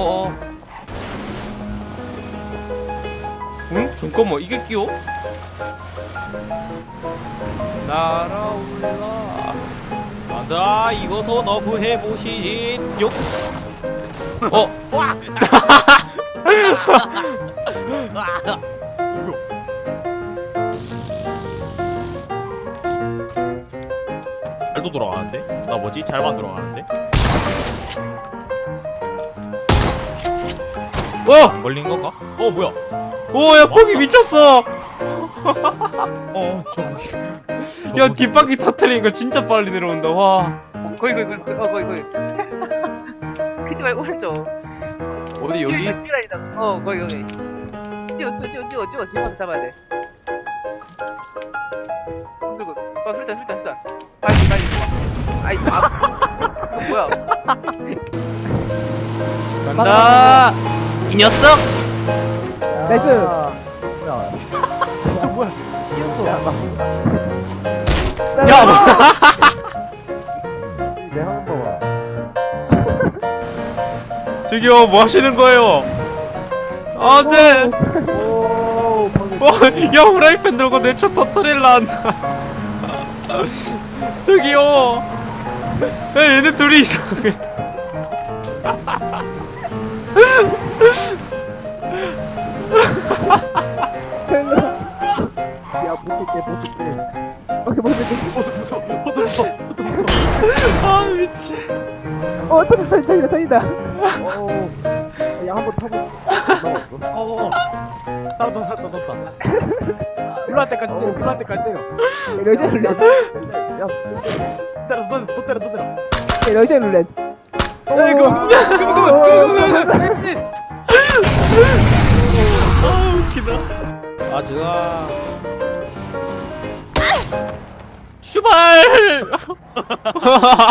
어, 어. 응? 잠깐만 이게 끼워? 날아올라 간다 이거 더 너프해 보시지 욕 어? 와! 잘도 돌아가는데? 나 뭐지? 잘만 돌아가는데? 어! 안 걸린 건가? 어 뭐야? 오야 폭이 미쳤어! 어 저기. 야 뒷바퀴 터트리니까 진짜 빨리 내려온다 와. 거기 거기 거기 어 거기 거기 크지 말고 오른쪽. 어디 여기? 뛰라이다. 어 거기 거기 뛰어 뛰어 뛰어 뛰어 뛰어 잡아야 돼. 그리고. 어 술탄 술탄 술탄 빨리 빨리 아이 아. 이거 뭐야? 간다 이 녀석 나이스. 저 뭐야? 야! 뭐. 내 하는 거 봐. 저기요 뭐 하시는 거예요? 안돼 오, 방금 와, 야 후라이팬 들고 내 차 터트릴라 한다 저기요 야 얘네 둘이 이상해 못할게, 못할게. 오케이, 못할게. 호두 무서워 무서워 무서워 아 미치 어, 터진다, 터진다, 터진다. 오, 야, 한번 타고. 넘어갔어. 어어 따다 따다 따다 필요할 때까지 때려 필요할 때까지 때려 러시아 룰렛. 야, 때려 또, 또 때려 또 때려 야, 러시아 룰렛. 야 그만 그만 그만 그만 그만 그만 아 웃기다 아 제가 슈발